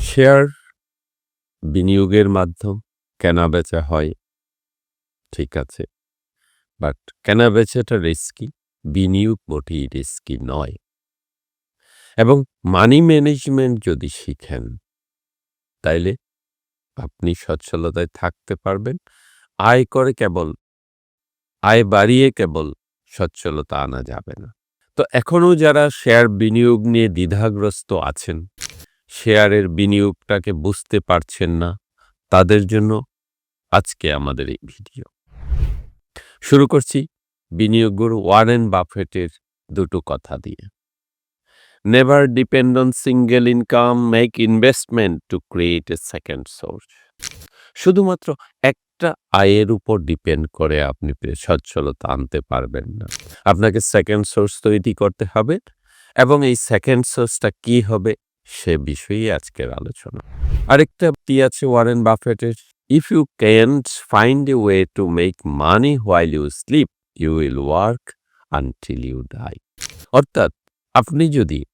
Share বিনিয়োগের মাধ্যম কেনা-বেচা হয়। ঠিক আছে। বাট কেনা-বেচাটা রিস্কি, বিনিয়োগ মোটেই রিস্কি নয়। এবং মানি ম্যানেজমেন্ট যদি শিখেন, তাইলে আপনি সচ্ছলতায় থাকতে পারবেন। আয় করে কেবল আয় বাড়িয়ে কেবল সচ্ছলতা আনা যাবে না। তো এখনও যারা শেয়ার বিনিয়োগ নিয়ে দ্বিধাগ্রস্ত আছেন, শেয়ারের বিনিয়োগটাকে বুঝতে পারছেন না, তাদের জন্য আজকে আমাদের এই ভিডিও। শুরু করছি বিনিয়োগ গুরু ওয়ারেন বাফেটের দুটো কথা দিয়ে। Never depend on single income, make investment to create a second source. শুধুমাত্র একটা আয়ের উপর ডিপেন্ড করে আপনি সচ্ছলতা আনতে পারবেন না। আপনাকে সেকেন্ড সোর্স তৈরি করতে হবে এবং এই সেকেন্ড সোর্সটা কি হবে সে বিষয়েই আজকের আলোচনা। আরেকটা আছে Warren বাফেটের, "if you can't find a way to make money while you sleep, you will work until you die." অর্থাৎ আপনি যদি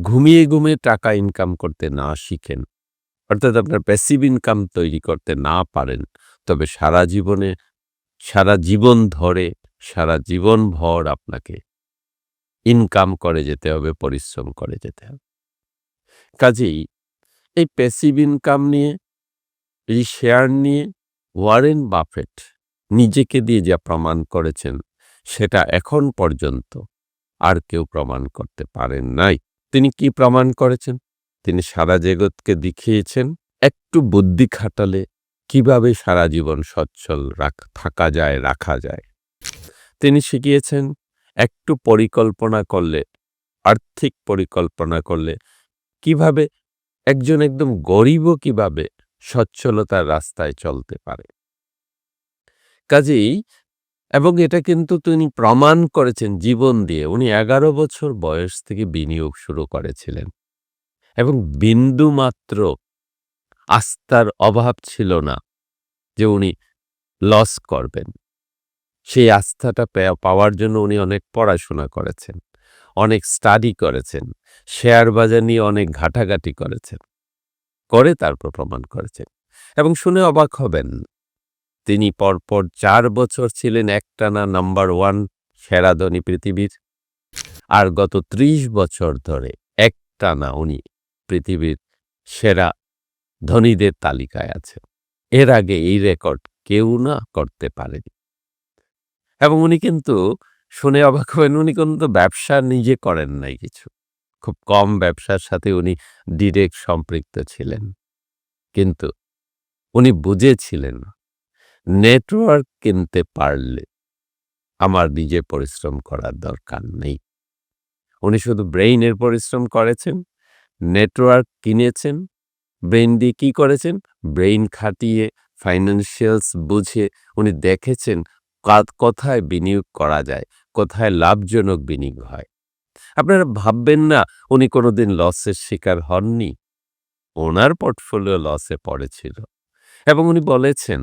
ঘুমিয়ে, ঘুমিয়ে টাকা ইনকাম করতে না শিখেন, অর্থাৎ আপনার প্যাসিভ ইনকাম তৈরি করতে না পারেন, তবে সারা জীবনে সারা জীবন ধরে, সারা জীবন ভর আপনাকে ইনকাম করে যেতে হবে, পরিশ্রম করে যেতে হবে। কাজেই এই প্যাসিভ ইনকাম নিয়ে, এই শেয়ার নিয়ে ওয়ারেন বাফেট নিজেকে দিয়ে যা প্রমাণ করেছেন, সেটা এখন পর্যন্ত আর কেউ প্রমাণ করতে পারেন নাই। তিনি কি প্রমাণ করেছেন? তিনি সারা জগৎকে দেখিয়েছেন একটু বুদ্ধি খাটালে কীভাবে সারা জীবন সচ্ছল রাখ থাকা যায়, রাখা যায়। তিনি শিখিয়েছেন একটু পরিকল্পনা করলে, আর্থিক পরিকল্পনা করলে কীভাবে একজন একদম গরিবও কীভাবে সচ্ছলতার রাস্তায় চলতে পারে। কাজেই এবং এটা কিন্তু তিনি প্রমাণ করেছেন জীবন দিয়ে। উনি ১১ বছর বয়স থেকে বিনিয়োগ শুরু করেছিলেন। এবং বিন্দুমাত্র আস্থার অভাব ছিল না যে উনি লস করবেন। সেই আস্থাটা পাওয়ার জন্য উনি অনেক পড়াশোনা করেছেন, অনেক স্টাডি করেছেন, শেয়ার বাজার নিয়ে অনেক ঘাটাঘাটি করেছেন। করে তারপর প্রমাণ করেছেন। এবং শুনে অবাক হবেন, তিনি পরপর চার বছর ছিলেন একটানা নাম্বার 1 সেরা ধনী পৃথিবীর। আর গত ৩০ বছর ধরে একটানা উনি পৃথিবীর সেরা ধনীদের তালিকায় আছেন। এর আগে এই রেকর্ড কেউ না করতে পারেনি। এবং উনি কিন্তু শুনে অবাক হবেন, উনি কোনো তো ব্যবসা নিজে করেন নাই কিছু। খুব কম ব্যবসার সাথে উনি ডিরেক্ট সম্পৃক্ত ছিলেন। কিন্তু উনি বুঝেছিলেন নেটওয়ার্ক কিনতে পারলে আমার নিজে পরিশ্রম করার দরকার নেই। উনি শুধু ব্রেইনের পরিশ্রম করেছেন, নেটওয়ার্ক কিনেছেন, ব্রেইন দিয়ে কি করেছেন? ব্রেইন খাটিয়ে ফাইন্যান্সিয়ালস বুঝে উনি দেখেছেন কোথায় বিনিয়োগ করা যায়, কোথায় লাভজনক বিনিয়োগ হয়। আপনারা ভাববেন না উনি কোনোদিন লসের শিকার হননি। ওনার পোর্টফোলিও লসে পড়েছিল। এবং উনি বলেছেন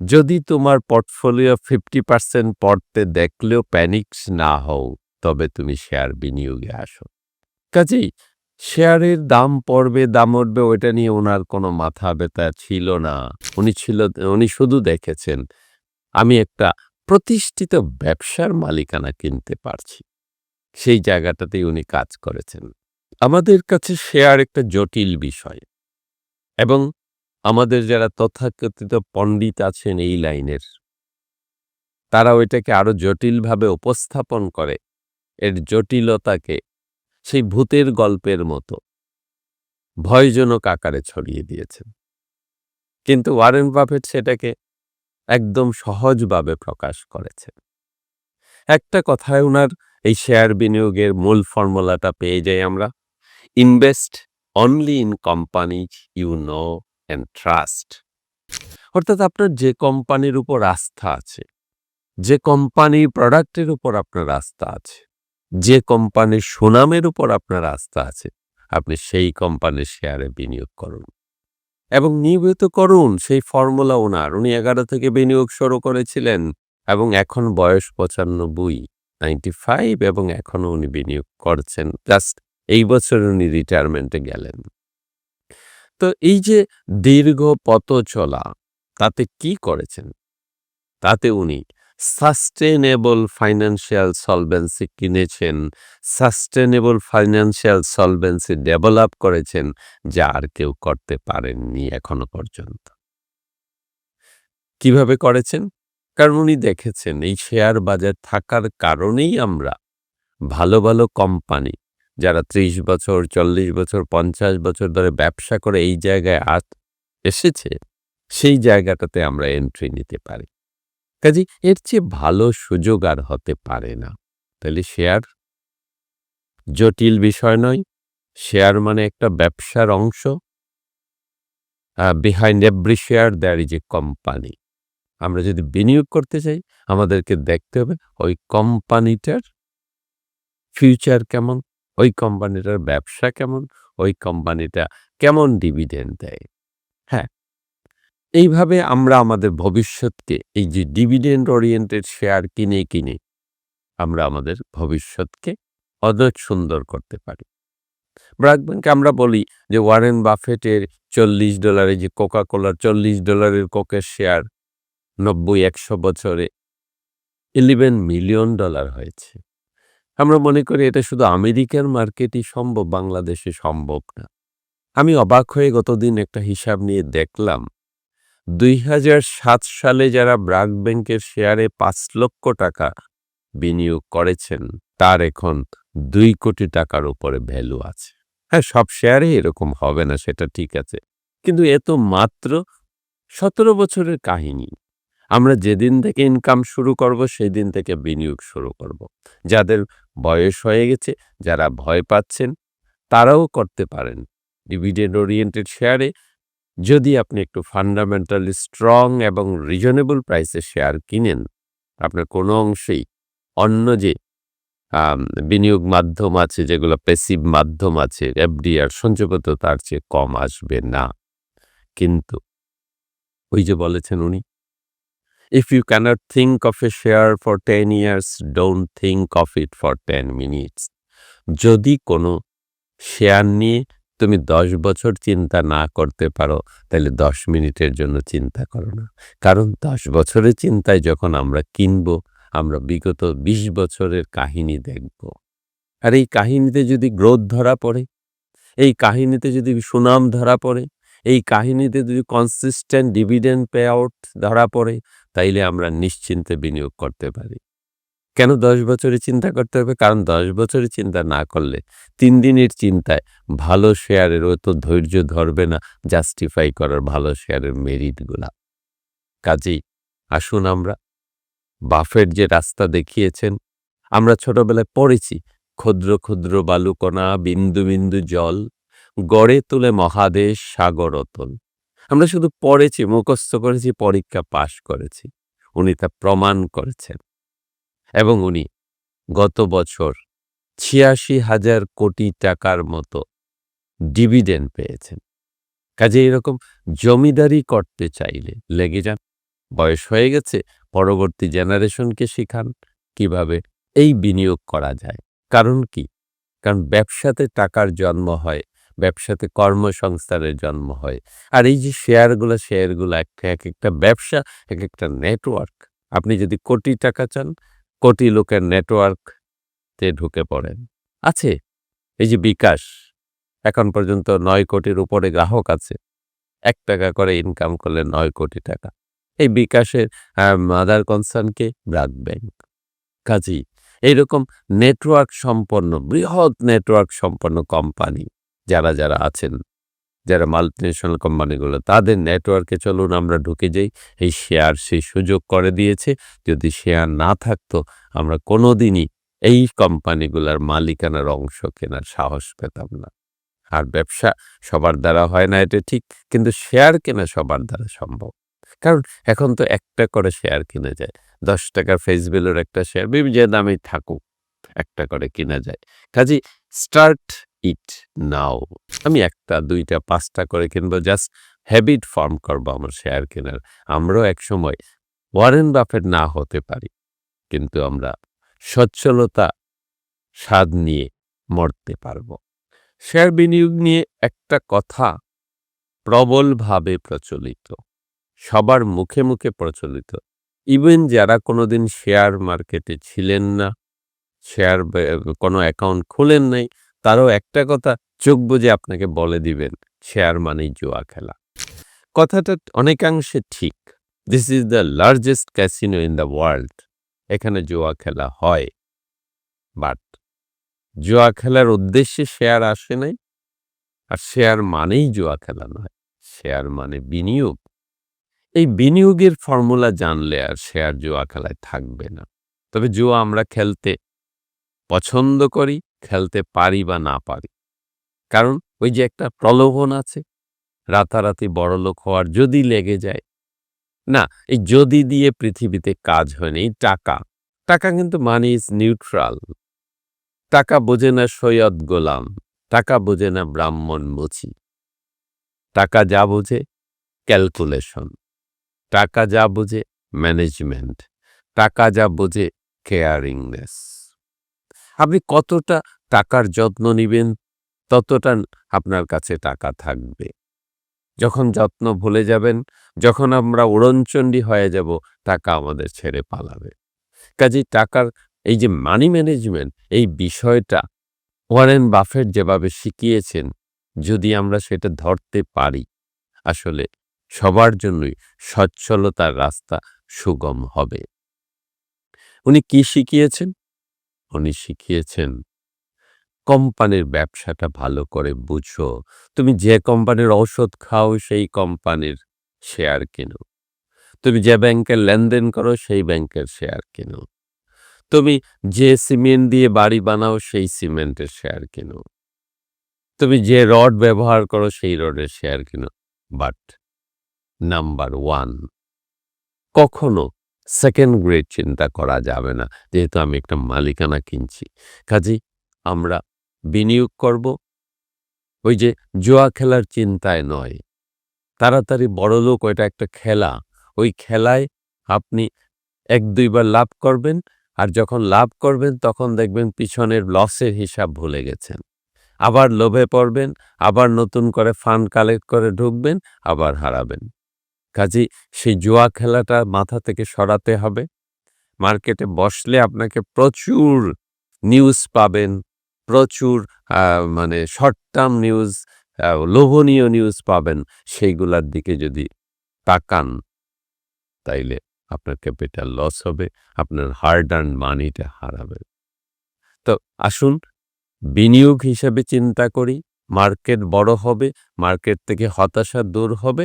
যদি তোমার পোর্টফোলিও 50% পড়তে দেখলেও প্যানিক্স না হও, তবে তুমি শেয়ার বিনিয়োগে আসো। কাজেই শেয়ারের দাম পড়বে, দাম উঠবে ওইটা নিয়ে ওনার কোনো মাথা ব্যথা ছিল না। উনি ছিল উনি শুধু দেখেছেন আমি একটা প্রতিষ্ঠিত ব্যবসার মালিকানা কিনতে পারছি। সেই জায়গাটাতেই উনি কাজ করেছেন। আমাদের কাছে শেয়ার একটা জটিল বিষয়। এবং আমাদের যারা তথাকথিত পণ্ডিত আছেন এই লাইনের তারা ওইটাকে আরও জটিলভাবে উপস্থাপন করে। এর জটিলতাকে সেই ভূতের গল্পের মতো ভয়জনক আকারে ছড়িয়ে দিয়েছেন। কিন্তু ওয়ারেন বাফেট সেটাকে একদম সহজভাবে প্রকাশ করেছেন। একটা কথায় উনার এই শেয়ার বিনিয়োগের মূল ফর্মুলাটা পেয়ে যাই আমরা। Invest only in companies you know and trust. অর্থাৎ আপনার যে কোম্পানির উপর আস্থা আছে, যে কোম্পানির প্রোডাক্টের উপর আপনার আস্থা আছে, যে কোম্পানির সুনামের উপর আপনার আস্থা আছে, আপনি সেই কোম্পানির শেয়ারে বিনিয়োগ করুন। এবং নিয়মিত করুন সেই ফর্মুলা ওনার উনি ১১ থেকে বিনিয়োগ শুরু করেছিলেন এবং এখন বয়স ৯৫, 95 এবং এখনও উনি বিনিয়োগ করছেন। জাস্ট এই বছর উনি রিটায়ারমেন্টে গেলেন। তো এই যে দীর্ঘ পথ চলা তাতে কি করেছেন তাতে উনি সাস্টেনেবল ফাইন্যান্সিয়াল সলভেন্সি কিনেছেন। সাস্টেনেবল ফাইন্যান্সিয়াল সলভেন্সি ডেভেলপ করেছেন, যা আর কেউ করতে পারেননি এখনও পর্যন্ত। কীভাবে করেছেন? কারণ উনি দেখেছেন, এই শেয়ার বাজার থাকার কারণেই আমরা ভালো ভালো কোম্পানি, যারা ত্রিশ বছর, চল্লিশ বছর, পঞ্চাশ বছর ধরে ব্যবসা করে এই জায়গায় আস এসেছে, সেই জায়গাটাতে আমরা এন্ট্রি নিতে পারি। কাজে এর চেয়ে ভালো সুযোগ আর হতে পারে না। তাহলে শেয়ার জটিল বিষয় নয়। শেয়ার মানে একটা ব্যবসার অংশ। Behind every share there is a company আমরা যদি বিনিয়োগ করতে চাই, আমাদেরকে দেখতে হবে ওই কোম্পানিটার ফিউচার কেমন, ওই কোম্পানিটার ব্যবসা কেমন, ওই কোম্পানিটা কেমন ডিভিডেন্ড দেয়। হ্যাঁ এইভাবে আমরা আমাদের ভবিষ্যৎকে, এই যে ডিভিডেন্ড ওরিয়েন্টেড শেয়ার কিনে কিনে আমরা আমাদের ভবিষ্যৎকে অনেক সুন্দর করতে পারি। ব্রাকব্যাংকে আমরা বলি যে ওয়ারেন বাফেটের চল্লিশ ডলারে যে কোকা কোলার চল্লিশ ডলারের কোকের শেয়ার নব্বই, একশো বছরে ইলেভেন মিলিয়ন ডলার হয়েছে। আমরা মনে করি এটা শুধু আমেরিকার মার্কেটই সম্ভব, বাংলাদেশে সম্ভব না। আমি অবাক হয়ে গতদিন একটা হিসাব নিয়ে দেখলাম দুই হাজার সাত সালে যারা ব্রাক ব্যাংকের শেয়ারে পাঁচ লক্ষ টাকা বিনিয়োগ করেছেন, তার এখন দুই কোটি টাকার উপরে ভ্যালু আছে। হ্যাঁ সব শেয়ারে এরকম হবে না, সেটা ঠিক আছে। কিন্তু এ তো মাত্র সতেরো বছরের কাহিনী। আমরা যেদিন থেকে ইনকাম শুরু করব সেই দিন থেকে বিনিয়োগ শুরু করব। যাদের বয়স হয়ে গেছে, যারা ভয় পাচ্ছেন, তারাও করতে পারেন। ডিভিডেন্ড ওরিয়েন্টেড শেয়ারে যদি আপনি একটু ফান্ডামেন্টালি স্ট্রং এবং রিজনেবল প্রাইসে শেয়ার কিনেন, আপনার কোনো অংশেই অন্য যে বিনিয়োগ মাধ্যম আছে, যেগুলো পেসিভ মাধ্যম আছে এফডিআর সঞ্চয়পত্র তার চেয়ে কম আসবে না। কিন্তু ওই যে বলেছেন উনি if you cannot think of a share for ten years don't think of it for ten minutes যদি কোনো শেয়ার নিয়ে তুমি দশ বছর চিন্তা না করতে পারো তাহলে দশ মিনিটের জন্য চিন্তা করো না। কারণ দশ বছরের চিন্তায় যখন আমরা কিনব, আমরা বিগত ২০ বছরের কাহিনী দেখব। আর এই কাহিনীতে যদি গ্রোথ ধরা পড়ে, এই কাহিনীতে যদি সুনাম ধরা পড়ে, এই কাহিনীতে যদি কনসিস্টেন্ট ডিভিডেন্ড পে আউট ধরা পড়ে, তাইলে আমরা নিশ্চিন্তে বিনিয়োগ করতে পারি। কেন দশ বছরের চিন্তা করতে হবে? কারণ দশ বছরের চিন্তা না করলে তিন দিনের চিন্তায় ভালো শেয়ারের ও তো ধৈর্য ধরবে না জাস্টিফাই করার ভালো শেয়ারের মেরিটগুলা কাজেই আসুন আমরা বাফের যে রাস্তা দেখিয়েছেন, আমরা ছোটবেলায় পড়েছি, ক্ষুদ্র ক্ষুদ্র বালুকণা, বিন্দু বিন্দু জল, গড়ে তুলে মহাদেশ, সাগর অতল। আমরা শুধু পড়েছি, মুখস্থ করেছি, পরীক্ষা পাশ করেছি। উনি তা প্রমাণ করেছেন। এবং উনি, গত বছর ছিয়াশি হাজার কোটি টাকার মতো ডিভিডেন্ড পেয়েছেন। কাজে এরকম জমিদারি করতে চাইলে লেগে যান। বয়স হয়ে গেছে, পরবর্তী জেনারেশনকে শিখান কীভাবে এই বিনিয়োগ করা যায়। কারণ কি? কারণ ব্যবসাতে টাকার জন্ম হয়, ব্যবসাতে কর্মসংস্থানের জন্ম হয়। আর এই যে শেয়ারগুলো শেয়ারগুলো একটা এক একটা ব্যবসা, এক একটা নেটওয়ার্ক, আপনি যদি কোটি টাকা চান কোটি লোকের নেটওয়ার্কতে ঢুকে পড়েন আছে, এই যে বিকাশ, এখন পর্যন্ত নয় কোটির উপরে গ্রাহক আছে। এক টাকা করে ইনকাম করলে নয় কোটি টাকা। এই বিকাশের মাদার কনসার্নকে ব্রাক ব্যাংক। কাজী, এইরকম নেটওয়ার্ক সম্পন্ন বৃহৎ নেটওয়ার্ক সম্পন্ন কোম্পানি যারা যারা আছেন যারা মাল্টিনেশনাল কোম্পানিগুলো তাদের নেটওয়ার্কে চলুন আমরা ঢুকে যাই। এই শেয়ার সেই সুযোগ করে দিয়েছে। যদি শেয়ার না থাকতো, আমরা কোনো দিনই এই কোম্পানিগুলোর মালিকানার অংশ কেনার সাহস পেতাম না। আর ব্যবসা সবার দ্বারা হয় না, এটা ঠিক, কিন্তু শেয়ার কেনা সবার দ্বারা সম্ভব। কারণ এখন তো একটা করে শেয়ার কিনে যায়। দশ টাকার ফেসবিলের একটা শেয়ার বিভিন্ন যে দামেই থাকুক, একটা করে কিনা যায়। কাজে স্টার্ট ইট নাও। আমি একটা, দুইটা, পাঁচটা করে কিনবো, জাস্ট হ্যাবিট ফর্ম করব আমার শেয়ার কেনার। আমরাও একসময় ওয়ারেন বাফেট না হতে পারি, কিন্তু আমরা সচ্ছলতা স্বাদ নিয়ে মরতে পারব। শেয়ার বিনিয়োগ নিয়ে একটা কথা প্রবলভাবে প্রচলিত, সবার মুখে মুখে প্রচলিত। ইভেন যারা কোনোদিন শেয়ার মার্কেটে ছিলেন না, শেয়ার কোনো অ্যাকাউন্ট খোলেন নাই তারাও একটা কথা, চোখ বুজে আপনাকে বলে দিবেন, শেয়ার মানেই জুয়া খেলা। কথাটা অনেকাংশে ঠিক। This is the largest casino in the world এখানে জুয়া খেলা হয়। বাট জুয়া খেলার উদ্দেশ্যে শেয়ার আসে নাই। আর শেয়ার মানেই জুয়া খেলা নয়। শেয়ার মানে বিনিয়োগ। এই বিনিয়োগের ফর্মুলা জানলে আর শেয়ার জুয়া খেলায় থাকবে না। তবে জুয়া আমরা খেলতে পছন্দ করি। খেলতে পারি বা না পারি। কারণ ওই যে একটা প্রলোভন আছে, রাতারাতি বড়লোক হওয়ার যদি লেগে যায়, না, এই যদি দিয়ে পৃথিবীতে কাজ হয় না, এই টাকা টাকা কিন্তু মানি ইজ নিউট্রাল টাকা বোঝে না সৈয়দ গোলাম, টাকা বোঝে না ব্রাহ্মণ মুচি টাকা যা বোঝে ক্যালকুলেশন টাকা যা বোঝে ম্যানেজমেন্ট টাকা যা বোঝে কেয়ারিংনেস আপনি কতটা টাকার যত্ন নিবেন, ততটা আপনার কাছে টাকা থাকবে। যখন যত্ন ভুলে যাবেন, যখন আমরা উড়নচণ্ডী হয়ে যাব, টাকা আমাদের ছেড়ে পালাবে। কাজেই টাকার এই যে মানি ম্যানেজমেন্ট এই বিষয়টা ওয়ারেন বাফেট যেভাবে শিখিয়েছেন, যদি আমরা সেটা ধরতে পারি, আসলে সবার জন্যই সচ্ছলতার রাস্তা সুগম হবে। উনি কি শিখিয়েছেন? উনি শিখিয়েছেন, কোম্পানির ব্যবসাটা ভালো করে বুঝো। তুমি যে কোম্পানির ঔষধ খাও, সেই কোম্পানির শেয়ার কেনো। তুমি যে ব্যাংকের লেনদেন করো, সেই ব্যাংকের শেয়ার কেনো। তুমি যে সিমেন্ট দিয়ে বাড়ি বানাও, সেই সিমেন্টের শেয়ার কেনো। তুমি যে রড ব্যবহার করো, সেই রডের শেয়ার কেনো। বাট নাম্বার ওয়ান, কখনো সেকেন্ড গ্রেড চিন্তা করা যাবে না। যেহেতু আমি একটা মালিকানা কিনছি। কাজেই আমরা বিনিয়োগ করব। ওই যে জুয়া খেলার চিন্তায় নয়। তাড়াতাড়ি বড়লোক ওইটা একটা খেলা। ওই খেলায় আপনি এক দুইবার লাভ করবেন আর যখন লাভ করবেন তখন দেখবেন পিছনের লসের হিসাব ভুলে গেছেন। আবার লোভে পড়বেন, আবার নতুন করে ফান্ড কালেক্ট করে ঢুকবেন, আবার হারাবেন। কাজেই সেই জুয়া খেলাটা মাথা থেকে সরাতে হবে। মার্কেটে বসলে আপনাকে প্রচুর নিউজ পাবেন, প্রচুর মানে শর্ট টার্ম নিউজ লোভনীয় নিউজ পাবেন, সেইগুলার দিকে যদি তাকান, তাইলে আপনার ক্যাপিটাল লস হবে, আপনার হার্ড আর্ন মানিটা হারাবে। তো আসুন, বিনিয়োগ হিসাবে চিন্তা করি, মার্কেট বড় হবে, মার্কেট থেকে হতাশা দূর হবে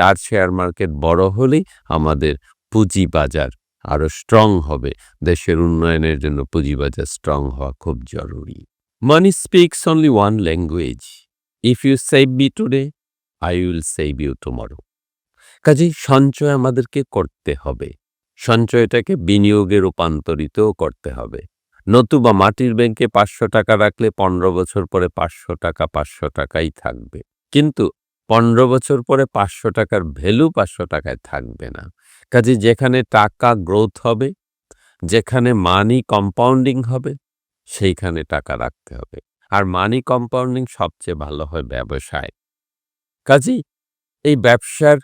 আর শেয়ার মার্কেট বড় হলেই আমাদের পুঁজিবাজার আরও স্ট্রং হবে। দেশের উন্নয়নের জন্য পুঁজিবাজার স্ট্রং হওয়া খুব জরুরি। Money speaks only one language if you save me today I will save you tomorrow কাজেই সঞ্চয় আমাদেরকে করতে হবে। সঞ্চয়টাকে বিনিয়োগে রূপান্তরিত করতে হবে। নতুবা মাটির ব্যাংকে পাঁচশো টাকা রাখলে পনেরো বছর পরে পাঁচশো টাকা, পাঁচশো টাকাই থাকবে। কিন্তু পনেরো বছর পরে পাঁচশো টাকার ভ্যালু পাঁচশো টাকায় থাকবে না। কাজে যেখানে টাকা গ্রোথ হবে, যেখানে মানি কম্পাউন্ডিং হবে, সেইখানে টাকা রাখতে হবে। আর মানি কম্পাউন্ডিং সবচেয়ে ভালো হয় ব্যবসায়। কাজেই এই ব্যবসার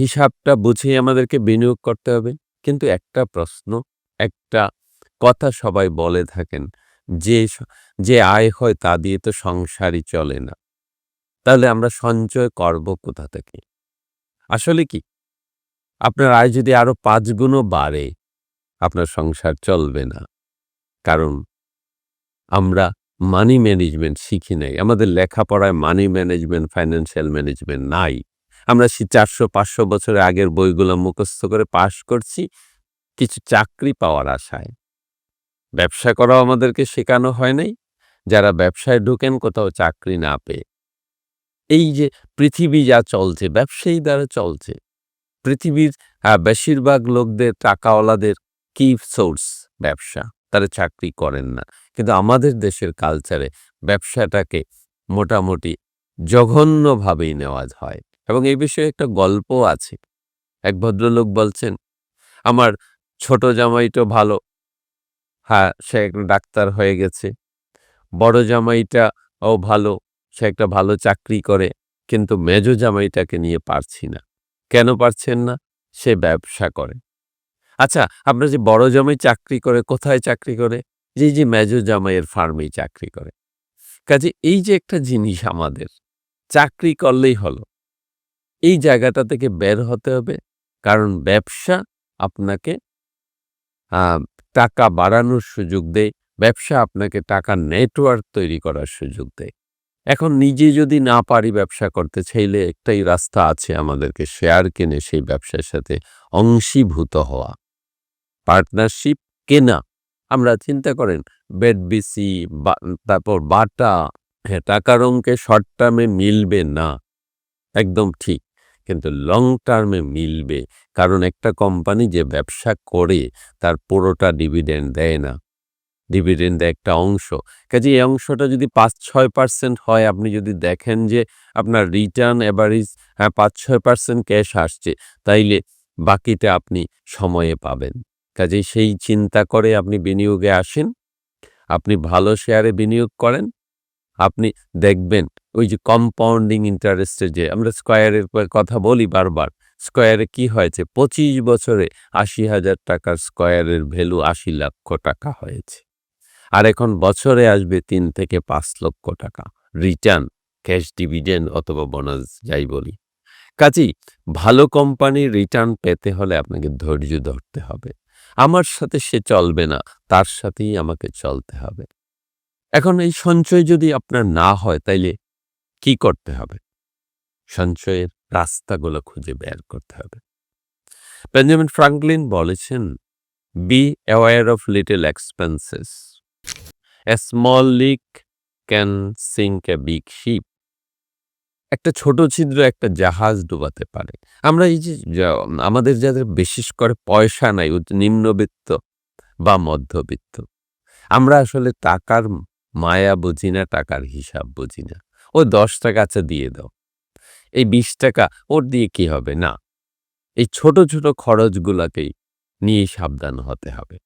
হিসাবটা বুঝেই আমাদেরকে বিনিয়োগ করতে হবে। কিন্তু একটা প্রশ্ন, একটা কথা সবাই বলে থাকেন, যে যে আয় হয় তা দিয়ে তো সংসারই চলে না। তাহলে আমরা সঞ্চয় করব কোথা থেকে? আসলে কি? আপনার আয় যদি আরও পাঁচ গুণও বাড়ে, আপনার সংসার চলবে না। কারণ আমরা মানি ম্যানেজমেন্ট শিখি নাই। আমাদের লেখাপড়ায় মানি ম্যানেজমেন্ট ফাইন্যান্সিয়াল ম্যানেজমেন্ট নাই। আমরা সে চারশো, পাঁচশো বছরের আগের বইগুলো মুখস্থ করে পাশ করছি, কিছু চাকরি পাওয়ার আশায়। ব্যবসা করাও আমাদেরকে শেখানো হয় নাই। যারা ব্যবসায় ঢুকেন কোথাও চাকরি না পেয়ে। এই যে পৃথিবী যা চলছে, ব্যবসায়ী দ্বারা চলছে, পৃথিবীর বেশিরভাগ লোকদের, টাকাওয়ালাদের কি সোর্স ব্যবসা? তারা চাকরি করেন না। কিন্তু আমাদের দেশের কালচারে ব্যবসাটাকে মোটামুটি জঘন্যভাবেই নেওয়া হয়। এবং এই বিষয়ে একটা গল্প আছে। এক ভদ্রলোক বলছেন, আমার ছোট জামাইটা ভালো। হ্যাঁ সে ডাক্তার হয়ে গেছে। বড় জামাইটা ও ভালো। সে একটা ভালো চাকরি করে, কিন্তু মেজো জামাইটাকে নিয়ে পারছি না। কেন পারছেন না? সে ব্যবসা করে। আচ্ছা আপনার যে বড় জামাই চাকরি করে, কোথায় চাকরি করে? যে যে মেজো জামাইয়ের ফার্মেই চাকরি করে। কাজে এই যে একটা জিনিস আমাদের, চাকরি করলেই হলো। এই জায়গাটা থেকে বের হতে হবে, কারণ ব্যবসা আপনাকে টাকা বাড়ানোর সুযোগ দেয়, ব্যবসা আপনাকে টাকা নেটওয়ার্ক তৈরি করার সুযোগ দেয়। এখন নিজে যদি না পারি ব্যবসা করতে, চাইলে একটাই রাস্তা আছে আমাদেরকে শেয়ার কিনে সেই ব্যবসার সাথে অংশীভূত হওয়া। পার্টনারশিপ কেনা। আমরা চিন্তা করেন, বেড বিসি তারপর বাটা হ্যাঁ টাকার অঙ্কে শর্ট টার্মে মিলবে না। একদম ঠিক, কিন্তু লং টার্মে মিলবে। কারণ একটা কোম্পানি যে ব্যবসা করে, তার পুরোটা ডিভিডেন্ড দেয় না। ডিভিডেন্ড একটা অংশ। কাজে এই অংশটা যদি পাঁচ ছয় পার্সেন্ট হয়, আপনি যদি দেখেন যে আপনার রিটার্ন অ্যাভারেজ হ্যাঁ পাঁচ ছয় পার্সেন্ট ক্যাশ আসছে, তাইলে বাকিটা আপনি সময়ে পাবেন। কাজেই সেই চিন্তা করে আপনি বিনিয়োগে আসেন, আপনি ভালো শেয়ারে বিনিয়োগ করেন, আপনি দেখবেন ওই যে কম্পাউন্ডিং ইন্টারেস্টের যে, আমরা স্কোয়ারের কথা বলি বারবার স্কোয়ারে কি হয়েছে? পঁচিশ বছরে আশি হাজার টাকার স্কোয়ারের ভ্যালু আশি লক্ষ টাকা হয়েছে। আর এখন বছরে আসবে তিন থেকে পাঁচ লক্ষ টাকা। রিটার্ন, ক্যাশ ডিভিডেন্ড অথবা বোনাস, যাই বলি। কাজেই ভালো কোম্পানির রিটার্ন পেতে হলে আপনাকে ধৈর্য ধরতে হবে। আমার সাথে সে চলবে না, তার সাথেই আমাকে চলতে হবে। এখন এই সঞ্চয় যদি আপনার না হয়, তাইলে কি করতে হবে? সঞ্চয়ের রাস্তাগুলো খুঁজে বের করতে হবে। বেঞ্জামিন ফ্রাঙ্কলিন বলেছেন be aware of little expenses a small leak can sink a big ship একটা ছোট ছিদ্র একটা জাহাজ ডুবাতে পারে। আমরা এই যে আমাদের যাদের বিশেষ করে পয়সা নাই নিম্নবিত্ত বা মধ্যবিত্ত, আমরা আসলে টাকার মায়া বুঝি না, টাকার হিসাব বুঝি না। ও দশ টাকা আচ্ছা দিয়ে দাও। এই বিশ টাকা, ওর দিয়ে কি হবে? না। এই ছোট ছোট খরচগুলাকেই নিয়ে সাবধান হতে হবে।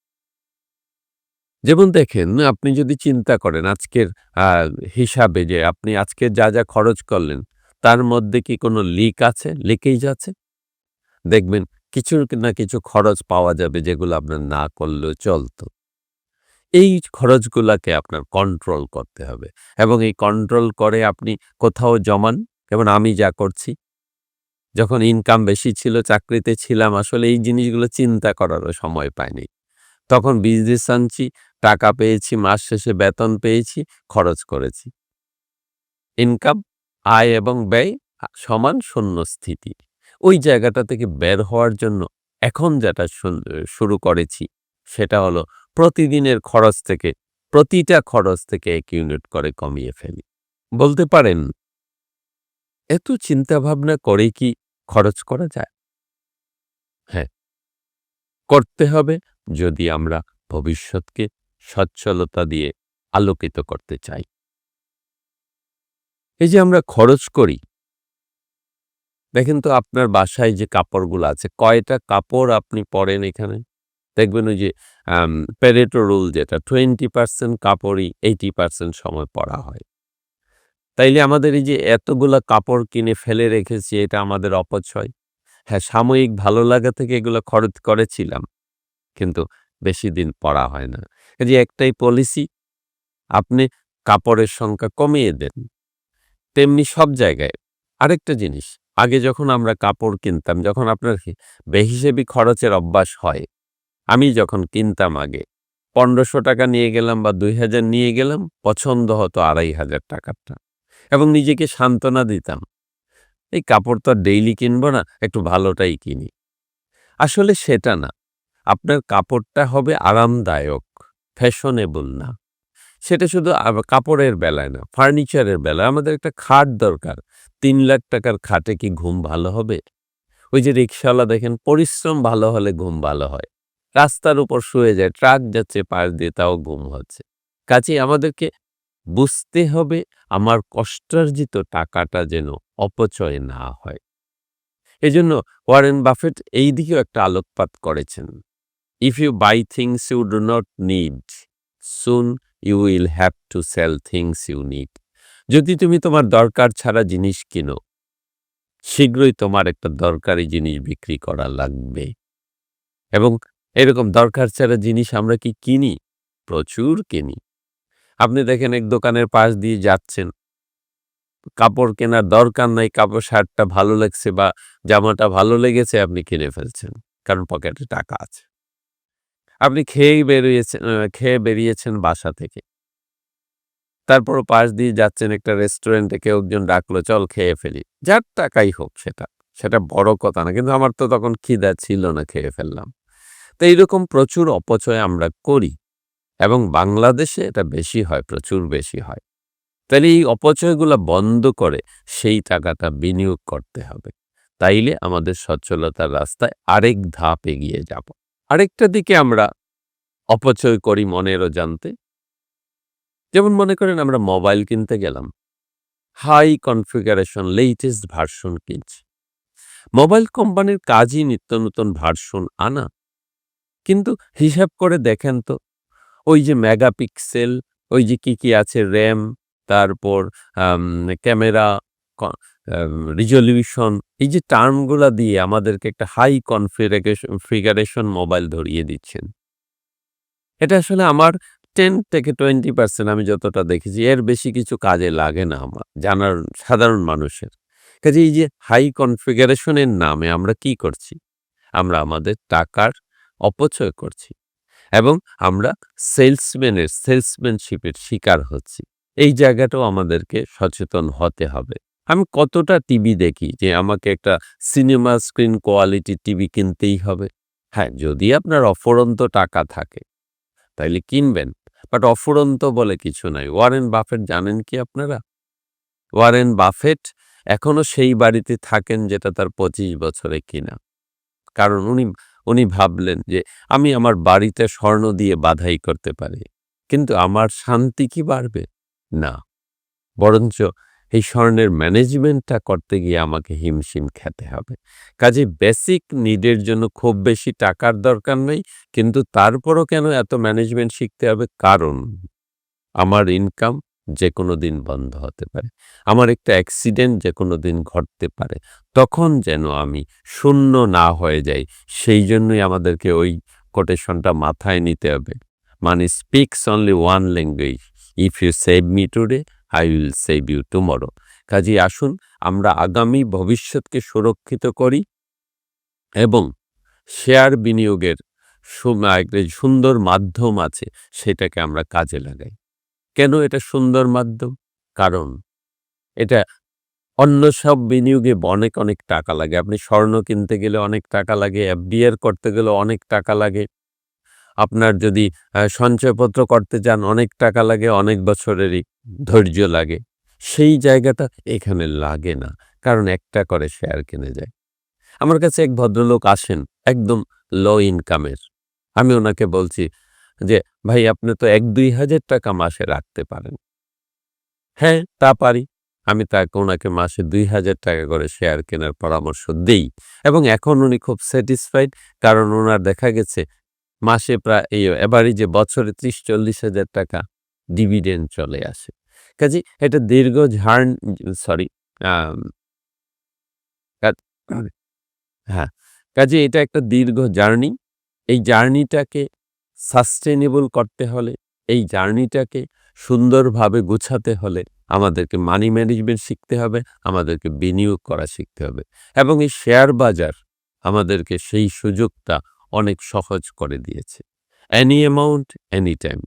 যেমন দেখেন, আপনি যদি চিন্তা করেন আজকের হিসাবে যে আপনি আজকে যা যা খরচ করলেন, তার মধ্যে কি কোনো লিক আছে? লিকেজ আছে? দেখবেন কিছু না কিছু খরচ পাওয়া যাবে যেগুলো আপনার না করলেও চলতো। এই খরচগুলাকে আপনার কন্ট্রোল করতে হবে এবং এই কন্ট্রোল করে আপনি কোথাও জমান। যেমন আমি যা করছি, যখন ইনকাম বেশি ছিল, চাকরিতে ছিলাম, আসলে এই জিনিসগুলো চিন্তা করারও সময় পাইনি। তখন বিজনেস আনছি টাকা পেয়েছি, মাস শেষে বেতন পেয়েছি, খরচ করেছি। ইনকাম, আয় এবং ব্যয় সমান শূন্য স্থিতি। ওই জায়গাটা থেকে বের হওয়ার জন্য এখন যেটা শুরু করেছি, সেটা হলো প্রতিদিনের খরচ থেকে, প্রতিটা খরচ থেকে এক ইউনিট করে কমিয়ে ফেলি। বলতে পারেন, এত চিন্তা ভাবনা করে কি খরচ করা যায়? হ্যাঁ। করতে হবে যদি আমরা ভবিষ্যৎকে সচ্ছলতা দিয়ে আলোকিত করতে চাই। এই যে আমরা খরচ করি, দেখেন তো আপনার বাসায় যে কাপড়গুলো আছে, কয়টা কাপড় আপনি পরেন এখানে? দেখবেন ওই যে প্যারেটো রুল যেটা টোয়েন্টি পার্সেন্ট কাপড়ই এইটি পার্সেন্ট সময় পরা হয়। তাইলে আমাদের এই যে এতগুলা কাপড় কিনে ফেলে রেখেছি, এটা আমাদের অপচয়। হ্যাঁ সাময়িক ভালো লাগা থেকে এগুলো খরচ করেছিলাম, কিন্তু বেশি দিন পরা হয় না। যে একটাই পলিসি আপনি কাপড়ের সংখ্যা কমিয়ে দেন। তেমনি সব জায়গায় আরেকটা জিনিস, আগে যখন আমরা কাপড় কিনতাম, যখন আপনার বেহিসেবি খরচের অভ্যাস হয়, আমি যখন কিনতাম আগে, পনেরোশো টাকা নিয়ে গেলাম বা দুই হাজার নিয়ে গেলাম, পছন্দ হতো আড়াই হাজার টাকারটা। এবং নিজেকে সান্ত্বনা দিতাম, এই কাপড় তো আর ডেইলি কিনবো না, একটু ভালোটাই কিনি। আসলে সেটা না, আপনার কাপড়টা হবে আরামদায়ক। ফ্যাশনেবল না। সেটা শুধু কাপড়ের বেলায় না, ফার্নিচারের বেলায়। আমাদের একটা খাট দরকার। তিন লাখ টাকার খাটে কি ঘুম ভালো হবে? ওই যে রিক্সাওয়ালা দেখেন, পরিশ্রম ভালো হলে ঘুম ভালো হয়। রাস্তার উপর শুয়ে যায়, ট্রাক যাচ্ছে পাশ দিয়ে, তাও ঘুম হচ্ছে। কাজে আমাদেরকে বুঝতে হবে, আমার কষ্টার্জিত টাকাটা যেন অপচয় না হয়। এজন্য ওয়ারেন বাফেট এই দিকেও একটা আলোকপাত করেছেন। If you buy things you do not need soon you will have to sell things you need যদি তুমি তোমার দরকার ছাড়া জিনিস কিনো, শীঘ্রই তোমার একটা দরকারি জিনিস বিক্রি করা লাগবে। এবং এরকম দরকার ছাড়া জিনিস আমরা কি কিনি? প্রচুর কিনি। আপনি দেখেন এক দোকানের পাশ দিয়ে যাচ্ছেন। কাপড় কেনার দরকার নাই, কাপড় শার্টটা ভালো লাগছে বা জামাটা ভালো লেগেছে, আপনি কিনে ফেলছেন। কারণ পকেটে টাকা আছে। আপনি খেয়েই বেরিয়েছেন খেয়ে বেরিয়েছেন বাসা থেকে। তারপর পাশ দিয়ে যাচ্ছেন একটা রেস্টুরেন্টে, কেউ একজন ডাকলো, চল খেয়ে ফেলি। যার টাকাই হোক সেটা সেটা বড় কথা না, কিন্তু আমার তো তখন খিদা ছিল না, খেয়ে ফেললাম। তো এইরকম প্রচুর অপচয় আমরা করি এবং বাংলাদেশে এটা বেশি হয়, প্রচুর বেশি হয়। তাহলে এই অপচয়গুলো বন্ধ করে সেই টাকাটা বিনিয়োগ করতে হবে। তাইলে আমাদের সচ্ছলতার রাস্তায় আরেক ধাপ এগিয়ে যাব। আরেকটা দিকে আমরা অপচয় করি মনেরও জানতে। যেমন মনে করেন আমরা মোবাইল কিনতে গেলাম। হাই কনফিগারেশন, লেটেস্ট ভার্সন কিনছি। মোবাইল কোম্পানির কাজই নিত্য নতুন ভার্সন আনা। কিন্তু হিসাব করে দেখেন তো, ওই যে মেগাপিক্সেল, ওই যে কি কি আছে, র্যাম, তারপর ক্যামেরা রিজলিউশন এই যে টার্মগুলা দিয়ে আমাদেরকে একটা হাই কনফিগারেশন ফিগারেশন মোবাইল ধরিয়ে দিচ্ছেন। এটা আসলে আমার টেন থেকে টোয়েন্টি পার্সেন্ট আমি যতটা দেখেছি, এর বেশি কিছু কাজে লাগে না আমার, জানার সাধারণ মানুষের। কাজে এই যে হাই কনফিগারেশনের নামে আমরা কি করছি? আমরা আমাদের টাকার অপচয় করছি এবং আমরা সেলসম্যানের সেলসম্যানশিপের শিকার হচ্ছি। এই জায়গাটাও আমাদেরকে সচেতন হতে হবে। আমি কতটা টিভি দেখি যে আমাকে একটা সিনেমা স্ক্রিন কোয়ালিটি টিভি কিনতেই হবে? হ্যাঁ যদি আপনার অফরন্ত টাকা থাকে, তাইলে কিনবেন। বাট অফুরন্ত বলে কিছু নাই। ওয়ারেন বাফেট জানেন কি আপনারা? ওয়ারেন বাফেট এখনও সেই বাড়িতে থাকেন যেটা তার পঁচিশ বছরে কিনা। কারণ উনি উনি ভাবলেন যে আমি আমার বাড়িতে স্বর্ণ দিয়ে বাধাই করতে পারি। কিন্তু আমার শান্তি কি বাড়বে? না। বরঞ্চ এই স্বর্ণের ম্যানেজমেন্টটা করতে গিয়ে আমাকে হিমশিম খেতে হবে। কাজে বেসিক নিডের জন্য খুব বেশি টাকার দরকার নেই, কিন্তু তারপরও কেন এত ম্যানেজমেন্ট শিখতে হবে? কারণ আমার ইনকাম যে কোনো দিন বন্ধ হতে পারে। আমার একটা অ্যাক্সিডেন্ট যে কোনো দিন ঘটতে পারে। তখন যেন আমি শূন্য না হয়ে যাই, সেই জন্যই আমাদেরকে ওই কোটেশনটা মাথায় নিতে হবে। Money speaks only one language if you save me today I will save you tomorrow কাজে আসুন, আমরা আগামী ভবিষ্যৎকে সুরক্ষিত করি এবং শেয়ার বিনিয়োগের সুন্দর মাধ্যম আছে, সেটাকে আমরা কাজে লাগাই। কেন এটা সুন্দর মাধ্যম? কারণ এটা অন্য সব বিনিয়োগে অনেক অনেক টাকা লাগে। আপনি স্বর্ণ কিনতে গেলে অনেক টাকা লাগে এফডিআর করতে গেলে অনেক টাকা লাগে। আপনার যদি সঞ্চয়পত্র করতে চান, অনেক টাকা লাগে, অনেক বছরেরই। ধৈর্য লাগে, সেই জায়গাটা এখানে লাগে না। কারণ একটা করে শেয়ার কিনে যায়। আমার কাছে এক ভদ্রলোক আসেন, একদম লো ইনকামের আমি ওনাকে বলছি যে, ভাই, আপনি তো এক দুই হাজার টাকা মাসে রাখতে পারেন। হ্যাঁ তা পারি। আমি তাকে, ওনাকে মাসে দুই হাজার টাকা করে শেয়ার কেনার পরামর্শ দেই। এবং এখন উনি খুব স্যাটিসফাইড কারণ ওনার দেখা গেছে মাসে প্রায় এই এবারই যে বছরে ত্রিশ, চল্লিশ হাজার টাকা ডিভিডেন্ড চলে আসে। কাজে এটা দীর্ঘ ঝাড় সরি হ্যাঁ কাজে এটা একটা দীর্ঘ জার্নি। এই জার্নিটাকে সাস্টেনেবল করতে হলে, এই জার্নিটাকে সুন্দরভাবে গুছাতে হলে আমাদেরকে মানি ম্যানেজমেন্ট শিখতে হবে, আমাদেরকে বিনিয়োগ করা শিখতে হবে এবং এই শেয়ার বাজার আমাদেরকে সেই সুযোগটা অনেক সহজ করে দিয়েছে। Any amount any time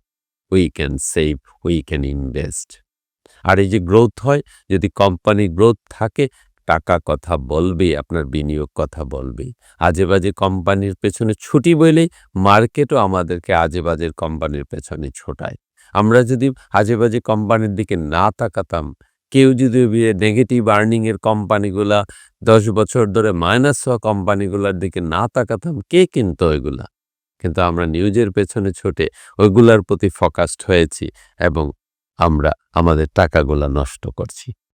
we can save we can invest আর এই যে গ্রোথ হয়, যদি কোম্পানি গ্রোথ থাকে, টাকা কথা বলবেই, আপনার বিনিয়োগ কথা বলবেই। আজে বাজে কোম্পানির পেছনে ছুটি বলেই মার্কেটও আমাদেরকে আজে বাজের কোম্পানির পেছনে ছোটায়। আমরা যদি আজে বাজে কোম্পানির দিকে না তাকাতাম, কেউ যদি নেগেটিভ আর্নিংয়ের কোম্পানিগুলা দশ বছর ধরে মাইনাস হওয়া কোম্পানিগুলোর দিকে না তাকাতাম, কে কিনতো ওইগুলা? কিন্তু আমরা নিউজের পেছনে ছোটে ওইগুলার প্রতি ফোকাসড হয়েছি এবং আমরা আমাদের টাকাগুলা নষ্ট করছি।